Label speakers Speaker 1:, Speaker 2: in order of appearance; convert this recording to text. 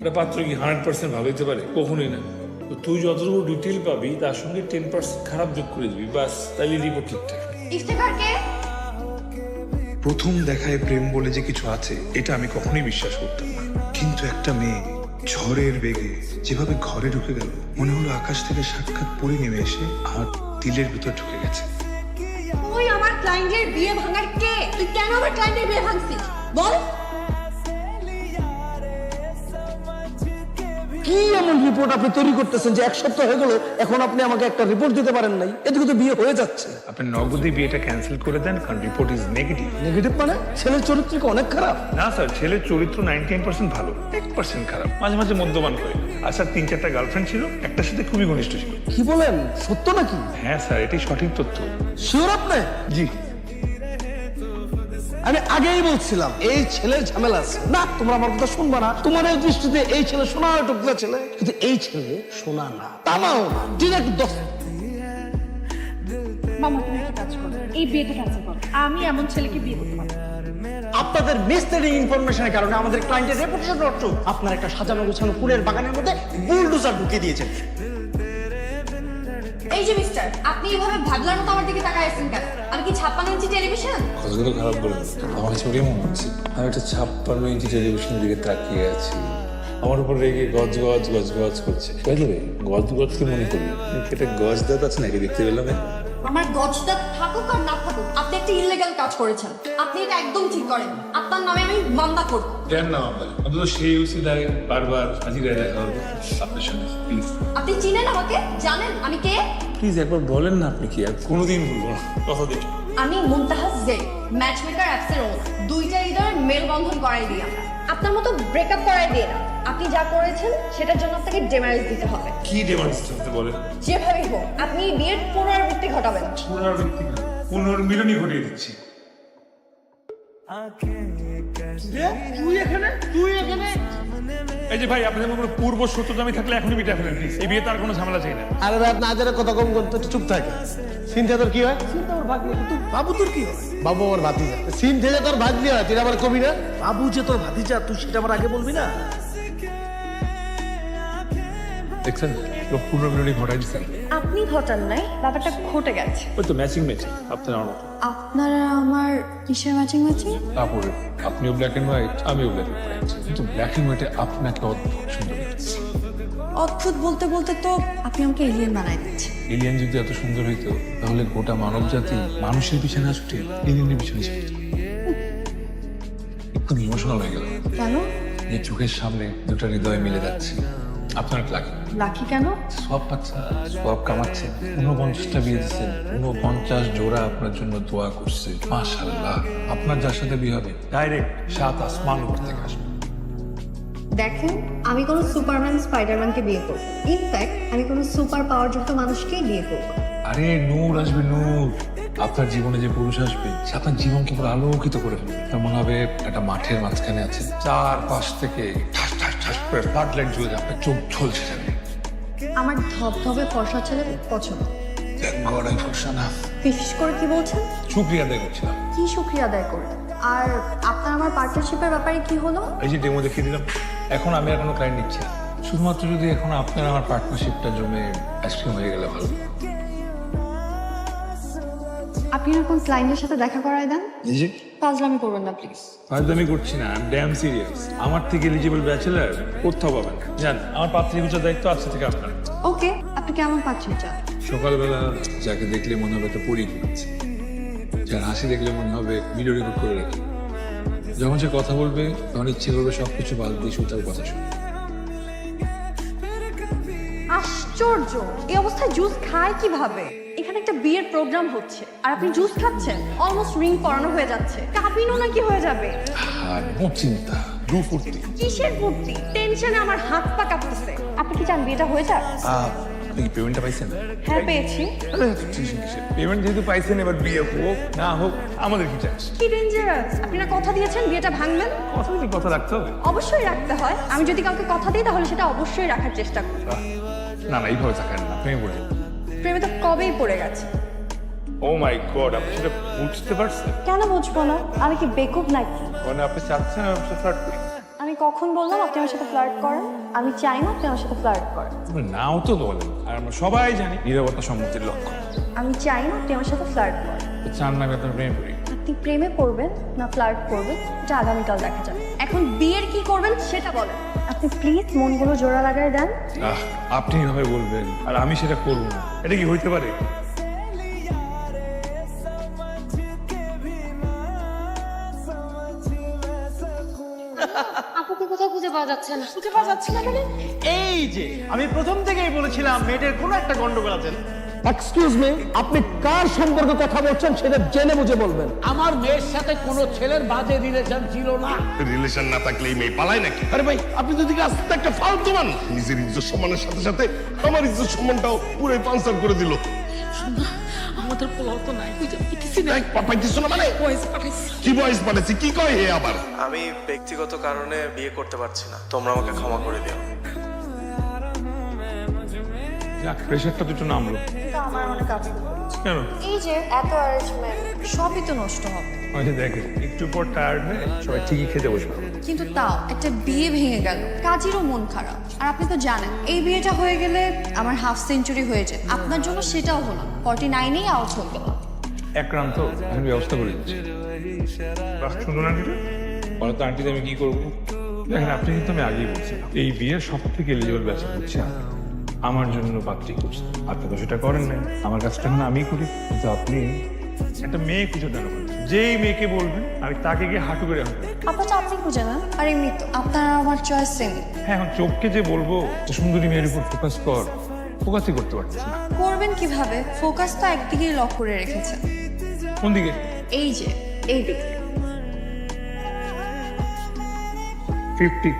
Speaker 1: একটা পাত্র কি হান্ড্রেড পার্সেন্ট ভালো হতে পারে? কখনোই না। তো তুই যতটুকু ডিটেল পাবি তার সঙ্গে টেন পার্সেন্ট খারাপ যোগ করে দিবি বাস তাহলে রিপোর্ট ঠিকঠাক।
Speaker 2: ইফতেখারকে?
Speaker 3: প্রথম দেখায় প্রেম বলে যে কিছু আছে এটা আমি কখনোই বিশ্বাস করতাম না। কিন্তু একটা মেয়ে ঝড়ের বেগে যেভাবে ঘরে ঢুকে গেল মনে হলো আকাশ থেকে সাক্ষাৎ পড়ে নেমে এসে আর দিলের ভিতর ঢুকে গেছে।
Speaker 2: তুই আমার ক্লায়েন্টের বিয়ে ভাঙার কে? তুই কেন আমার ক্লায়েন্টের বিয়ে ভাঙছিস? বল।
Speaker 4: রিপোর্ট আপনি তৈরি করতেছেন যে এক সপ্তাহ হয়ে গেল এখন আপনি আমাকে একটা রিপোর্ট দিতে পারেন নাই। এদিকে তো বিয়ে হয়ে যাচ্ছে।
Speaker 3: আপনি নগদে বিয়েটা ক্যান্সেল করে দেন কারণ রিপোর্ট ইজ নেগেটিভ
Speaker 4: নেগেটিভ মানে ছেলের চরিত্র কি অনেক খারাপ।
Speaker 3: না স্যার ছেলের চরিত্র নাইনটি পার্সেন্ট ভালো এক পার্সেন্ট খারাপ। মাঝে মাঝে মদ্যপান করে। আর স্যার তিন চারটা গার্লফ্রেন্ড ছিল একটার সাথে খুবই ঘনিষ্ঠ ছিল।
Speaker 4: কি বলেন? সত্য নাকি?
Speaker 3: হ্যাঁ স্যার এটাই সঠিক তথ্য।
Speaker 4: শিওর আপনি?
Speaker 3: জি।
Speaker 4: আমি আগেই বলছিলাম এই ছেলের ঝামেলা আছে। না তোমরা আমার কথা শুনবা না। তোমার এই দৃষ্টিতে এই ছেলে সোনা টুকরা ছেলে? কিন্তু এই ছেলে সোনা না তামাও না ডিরেক্ট দশ
Speaker 5: মামা তুমি একটা কাজ করো এই বিয়েটা ক্যান্সেল করো। আমি এমন ছেলেকে বিয়ে করতে পারব না।
Speaker 4: আপনাদের মিসলিডিং ইনফরমেশনের কারণে আমাদের ক্লায়েন্টের রেপুটেশন নষ্ট আপনার একটা সাজানো গোছানো ফুলের বাগানের মধ্যে বুলডোজার ঢুকিয়ে দিয়েছেন।
Speaker 2: এই যে মিস্টার আপনি এভাবে ভাবলার মতো আমার দিকে তাকায় আছেন কেন? আমি কি ছাপ্পান্ন ইঞ্চি টেলিভিশন
Speaker 1: কথাগুলো খারাপ বলে আমার কাছে ওটাই মনে হচ্ছে। আমি একটা ছাপ্পান্ন ইঞ্চি টেলিভিশনের দিকে তাকিয়ে আছি। আমার উপর রেগে গজ গজ গজ গজ করছে। বুঝলে গজ গজ কি মনে করবি এটা গজ দাঁত আছে নাকি দেখতে পেলাম?
Speaker 2: আমার গজটা থাকুক আর না থাকুক আপনি একটা ইলিগাল কাজ করেছেন। আপনি এটা একদম ঠিক করেন। আপনার নামে আমি মামলা করব।
Speaker 1: কেন না আমরা অন্তত সেই উচিলায় বারবার হাজিরায় দেখা হবে আপনার সঙ্গে প্লিজ
Speaker 2: আপনি চিনেন আমাকে? জানেন? আমি কে?
Speaker 1: প্লিজ একবার বলেন না আপনি কি। আর কোনোদিন ভুলবো না। কথা দিন
Speaker 2: আমি মুমতাহাজ জে ম্যাচমেকার অ্যাপসের ওন দুইটা হৃদয়ের মেলবন্ধন করাই দিই আমরা। আপনার মতো ব্রেকআপ করাই দিয়ে না। আপনি যা করেছেন সেটার জন্য আপনাকে ডেমারেজ দিতে হবে।
Speaker 1: কি ডেমারেজ করতে যে
Speaker 2: যেভাবেই হোক আপনি এই বিয়ের পুনরাবৃত্তি ঘটাবেন।
Speaker 1: পুনরাবৃত্তি না পুনর্মিলনই ঘটিয়ে দিচ্ছি।
Speaker 4: তুই এখানে? তুই এখানে?
Speaker 1: এই যে ভাই আপনাদের কোনো পূর্ব সত্যতামি থাকলে এখনই মিটা ফেলেন প্লিজ এই বিয়ে তার কোনো ঝামেলা চাই না।
Speaker 4: আরে ভাই না যারা কথা কম করতে একটু চুপ থাকে। সিনথে তোর কি হয়? সিনথে ভাগ্নি বাবু তোর কি হয়? বাবু আমার ভাতিজা। সিনথে তোর ভাগ্নি হয় তুই আমার কবি না? বাবু যে তোর ভাতিজা তুই সেটা আমার আগে বলবি না?
Speaker 1: দেখছেন পুরো পুনর্মিলনী ঘটাই দিচ্ছেন
Speaker 2: আপনি ঘটান নাই ব্যাপারটা ঘটে গেছে।
Speaker 1: ওই তো ম্যাচিং ম্যাচিং আপনার আমার
Speaker 2: আপনারা আমার কিসের ম্যাচিং ম্যাচিং
Speaker 1: কাপড়ে আপনিও ব্ল্যাক এন্ড হোয়াইট আমিও ব্ল্যাক এন্ড হোয়াইট কিন্তু ব্ল্যাক এন্ড হোয়াইটে আপনাকে অদ্ভুত সুন্দর লাগছে।
Speaker 2: অদ্ভুত বলতে বলতে তো আপনি আমাকে এলিয়েন বানাই দিচ্ছেন।
Speaker 1: এলিয়ান যদি এত সুন্দর হইতো তাহলে গোটা মানব জাতি মানুষের পিছনে ছুটে এলিয়ানের পিছনে ছুটে একটু ইমোশনাল হয়ে গেল।
Speaker 2: কেন?
Speaker 1: যে চোখের সামনে দুটো হৃদয় মিলে যাচ্ছে। আপনার লাগে
Speaker 2: লাকি কেন?
Speaker 1: সব বাচ্চা সব কামাচ্ছে। উনপঞ্চাশটা বিয়ে দিচ্ছেন উনপঞ্চাশ জোড়া আপনার জন্য দোয়া করছে। মাশাল্লাহ আপনার যার সাথে বিয়ে হবে ডাইরেক্ট সাত আসমান উপর থেকে আসবে।
Speaker 2: দেখেন আমি কোনো সুপারম্যান স্পাইডারম্যানকে বিয়ে করব ইনফ্যাক্ট আমি কোনো সুপার পাওয়ারযুক্ত মানুষকেই বিয়ে করব
Speaker 1: আরে নূর আসবে নূর। আপনার জীবনে যে পুরুষ আসবে সে আপনার জীবনকে পুরো আলোকিত করে ফেলবে। তার মনে হবে একটা মাঠের মাঝখানে আছে চার পাশ থেকে ঠাস ঠাস করে যাবে আপনার চোখ ঝলসে যাবে।
Speaker 2: আমার ধবধবে ফর্সা ছেলে পছন্দ।
Speaker 1: গড় ফর্সা না।
Speaker 2: বিশেষ করে কি বলছেন?
Speaker 1: শুক্রিয়া আদায় করছিলাম।
Speaker 2: কি শুক্রিয়া আদায় করলেন আর আপনার আমার পার্টনারশিপের ব্যাপারে কি হলো?
Speaker 1: এই যে ডেমো দেখিয়ে দিলাম এখন আমি আর কোনো ক্লায়েন্ট নিচ্ছি না। শুধুমাত্র যদি এখন আপনার আমার পার্টনারশিপটা জমে আইসক্রিম হয়ে গেলে ভালো।
Speaker 2: আপনি এরকম ক্লায়েন্টের সাথে দেখা করায় দেন?
Speaker 1: যে।
Speaker 2: ফাজলামি করবেন না প্লিজ
Speaker 1: আমি করছি না ড্যাম সিরিয়াস আমার থেকে এলিজিবল ব্যাচেলার কোথাও পাবেন জান আমার পাত্রী বুঝার দায়িত্ব আছে থেকে আপনার।
Speaker 2: ওকে আপনি কেমন পাচ্ছেন চান?
Speaker 1: সকালবেলা যাকে দেখলে মনে হবে একটা পরী ঘুমাচ্ছে যার হাসি দেখলে মনে হবে ভিডিও রেকর্ড করে রাখি। যখন সে কথা বলবে তখন ইচ্ছে করবে সবকিছু বাদ দিয়ে শুধু তার কথা শুনবে
Speaker 2: আশ্চর্য! এই অবস্থায় জুস খায় কীভাবে? এখানে একটা বিয়ের প্রোগ্রাম হচ্ছে। আর আপনি জুস খাচ্ছেন অলমোস্ট রিং পরানো হয়ে যাচ্ছে। কাবিনও নাকি হয়ে যাবে।
Speaker 1: নো চিন্তা দু ফুর্তি।
Speaker 2: কিসের ফুর্তি? টেনশনে আমার হাত পা কাঁপতেছে। আপনি কি চান বিয়েটা হয়ে যাক?
Speaker 1: আপনি কি পেমেন্টটা পাইছেন?
Speaker 2: হ্যাঁ পেয়েছি।
Speaker 1: পেমেন্ট যেহেতু পাইছেন এবার বিয়ে হোক না হোক আমাদের কি চাস?
Speaker 2: কি ডেঞ্জারাস আপনি না কথা দিয়েছেন বিয়েটা ভাঙবেন?
Speaker 1: কথা রাখতে হবে।
Speaker 2: অবশ্যই রাখতে হয়। আমি যদি কাউকে কথা দিই তাহলে সেটা অবশ্যই রাখার চেষ্টা করি
Speaker 1: আহ, না না এইভাবে থাকেন না প্রেমে পড়ে
Speaker 2: প্রেমে তো কবেই পড়ে গেছে।
Speaker 1: ও মাই গড আপনি সেটা বুঝতে পারছেন?
Speaker 2: কেন বুঝব না? আমি কি বেকুব নাকি?
Speaker 1: মানে আপনি চাচ্ছেন আমি আপনার ফ্লার্ট করি?
Speaker 2: আমি কখন বললাম আপনি আমার সাথে ফ্লার্ট করেন? আমি চাই না আপনি আমার সাথে ফ্লার্ট করেন।
Speaker 1: নাও তো বলেন আর আমরা সবাই জানি নিরাপত্তা সম্মতির লক্ষ্য।
Speaker 2: আমি চাই না আপনি আমার সাথে ফ্লার্ট করেন।
Speaker 1: চান না আমি আপনার প্রেমে পড়ি?
Speaker 2: আপনি প্রেমে পড়বেন না ফ্লার্ট করবেন এটা আগামীকাল দেখা যাবে। এখন বিয়ের কি করবেন সেটা বলেন। আপনি প্লিজ মনগুলো জোড়া লাগায় দেন।
Speaker 1: আহ আপনি এভাবে বলবেন আর আমি সেটা করব না। এটা কি হইতে পারে?
Speaker 5: আপুকে কোথাও খুঁজে পাওয়া যাচ্ছে না।
Speaker 4: খুঁজে পাওয়া যাচ্ছে না মানে? এই যে আমি প্রথম থেকেই বলেছিলাম মেয়েটার কোনো একটা গন্ডগোল আছে।
Speaker 6: এক্সকিউজ মি আপনি কার সম্পর্কে কথা বলছেন সেটা জেনে বুঝে বলবেন।
Speaker 7: আমার মেয়ের সাথে কোনো ছেলের বাজে রিলেশন ছিল না।
Speaker 8: রিলেশন না থাকলে এই মেয়ে পালায় নাকি?
Speaker 7: আরে ভাই আপনি যদি আস্তে একটা ফালতু মানুষ?
Speaker 8: নিজের ইজ্জত সম্মানের সাথে সাথে আমার ইজ্জত সম্মানটাও পুরো পাঞ্চার করে দিল।
Speaker 5: আমাদের পোলাও তো নাই বুঝে
Speaker 8: না। মানে?
Speaker 5: পাঠাইছি।
Speaker 8: কি বয়স পাঠাইছি? কি কয় হে আবার?
Speaker 9: আমি ব্যক্তিগত কারণে বিয়ে করতে পারছি না। তোমরা আমাকে ক্ষমা করে দিও।
Speaker 1: যাক প্রেশারটা একটু নামলো।
Speaker 2: তো আমার অনেক কাজ
Speaker 1: কেন?
Speaker 2: এই যে এত অ্যারেঞ্জমেন্ট সবই তো নষ্ট হবে।
Speaker 1: ওই যে একটু পর টায়ার্ড হয়ে সবাই ঠিকই খেতে বসবে।
Speaker 2: কিন্তু তাও একটা বিয়ে ভেঙে গেল। কাজেরও মন খারাপ। আর আপনি তো জানেন এই বিয়েটা হয়ে গেলে আমার হাফ সেঞ্চুরি হয়ে যায়। আপনার জন্য সেটাও হলো ফর্টি নাইনেই আউট হয়ে গেল
Speaker 1: একরাম তো আমি ব্যবস্থা করে দিচ্ছি। আন্টিটা। বলো তো আন্টিতে আমি কি করব? দেখেন আপনি কিন্তু আমি আগেই বলছি এই বিয়ের সব থেকে এলিজিবল ব্যাচা হচ্ছে আপনি। আমার জন্য পাত্রী খুঁজতে আপনি তো সেটা করেন না আমার কাজটা এখন আমি করি। কিন্তু আপনি একটা মেয়ে খুঁজে দেন যেই মেয়েকে বলবেন আমি তাকে গিয়ে হাঁটু করে হাঁটু
Speaker 2: আপনার তো আপনি খুঁজে নেন আর এমনি তো আপনার আমার চয়েস সেম
Speaker 1: হ্যাঁ এখন চোখকে যে বলব সুন্দরী মেয়ের উপর ফোকাস কর ফোকাসই করতে পারছি না।
Speaker 2: করবেন কীভাবে? ফোকাস তো একদিকেই লক করে রেখেছেন।
Speaker 1: কোন দিকে?
Speaker 2: এই যে এই দিকে।
Speaker 1: ফিফটি